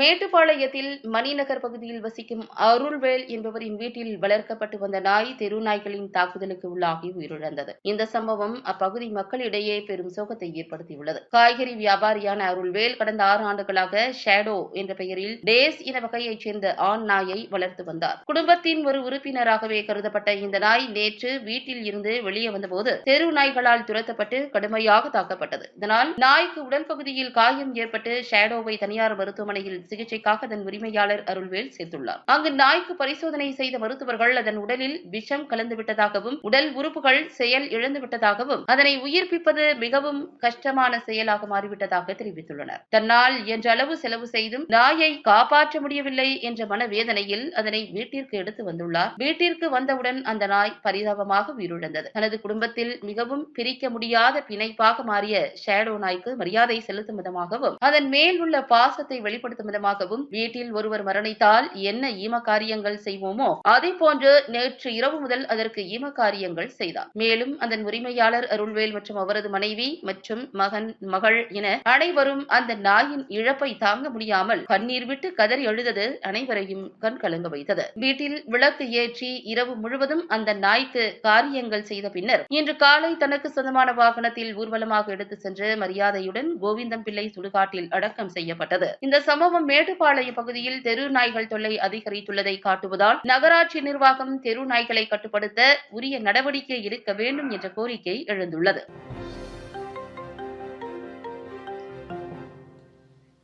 மேட்டுப்பாளையத்தில் மணிநகர் பகுதியில் வசிக்கும் அருள்வேல் என்பவரின் வீட்டில் வளர்க்கப்பட்டு வந்த நாய் தெரு நாய்களின் தாக்குதலுக்கு உள்ளாகி உயிரிழந்தது. இந்த சம்பவம் அப்பகுதி மக்களிடையே பெரும் சோகத்தை ஏற்படுத்தியுள்ளது. காய்கறி வியாபாரியான அருள்வேல் கடந்த ஆறு ஆண்டுகளாக ஷேடோ என்ற பெயரில் டேஸ் இன வகையைச் சேர்ந்த ஆண் நாயை வளர்த்து வந்தார். குடும்பத்தின் ஒரு உறுப்பினராகவே கருதப்பட்ட இந்த நாய் நேற்று வீட்டில் இருந்து வெளியே வந்தபோது தெரு நாய்களால் துரத்தப்பட்டு கடுமையாக தாக்கப்பட்டது. இதனால் நாய்க்கு உடல் பகுதியில் காயம் ஏற்பட்டு ஷேடோவை தனியார் மருத்துவமனையில் சிகிச்சைக்காக அதன் உரிமையாளர் அருள்வேல் சேர்த்துள்ளார். அங்கு நாய்க்கு பரிசோதனை செய்த மருத்துவர்கள் அதன் உடலில் விஷம் கலந்து விட்டதாகவும் உடல் உறுப்புகள் செயல் இழந்து விட்டதாகவும் அதனை உயிர்ப்பிப்பது மிகவும் கஷ்டமான செயலாக மாறிவிட்டதாக தெரிவித்துள்ளனர். தன்னால் என்ற அளவு செலவு செய்தும் நாயை காப்பாற்ற முடியவில்லை என்ற மனவேதனையில் அதனை வீட்டிற்கு எடுத்து வந்துள்ளார். வீட்டிற்கு வந்தவுடன் அந்த நாய் பரிதாபமாக உயிரிழந்தது. தனது குடும்பத்தில் மிகவும் பிரிக்க முடியாத பிணைப்பாக மாறிய ஷேடோ நாய்க்கு மரியாதை செலுத்தும் விதமாகவும் அதன் மேல் உள்ள பாசத்தை வெளிப்படுத்தும் விதமாகவும் வீட்டில் ஒருவர் மரணித்தால் என்ன ஈம காரியங்கள் செய்வோமோ அதே போன்று நேற்று இரவு முதல் அதற்கு ஈம காரியங்கள் செய்தார். மேலும் அதன் உரிமையாளர் அருள்வேல் மற்றும் அவரது மனைவி மற்றும் மகன் மகள் என அனைவரும் அந்த நாயின் இழப்பை தாங்க முடியாமல் கண்ணீர் விட்டு கதறி அழுதது அனைவரையும் கண் கலங்க வைத்தது. வீட்டில் விளக்கு ஏற்றி இரவு முழுவதும் அந்த நாய்க்கு காரியங்கள் செய்த பின்னர் இன்று காலை தனக்கு சொந்தமான வாகனத்தில் ஊர்வலமாக எடுத்து சென்று மரியாதையுடன் கோவிந்தம் பிள்ளை சுடுகாட்டில் அடக்கம் செய்யப்பட்டது. இந்த சம்பவம் மேட்டுப்பாளையம் பகுதியில் தெரு நாய்கள் தொல்லை அதிகரித்துள்ளதை காட்டுவதால் நகராட்சி நிர்வாகம் தெரு நாய்களை கட்டுப்படுத்த உரிய நடவடிக்கை எடுக்க வேண்டும் என்ற கோரிக்கை எழுந்துள்ளது.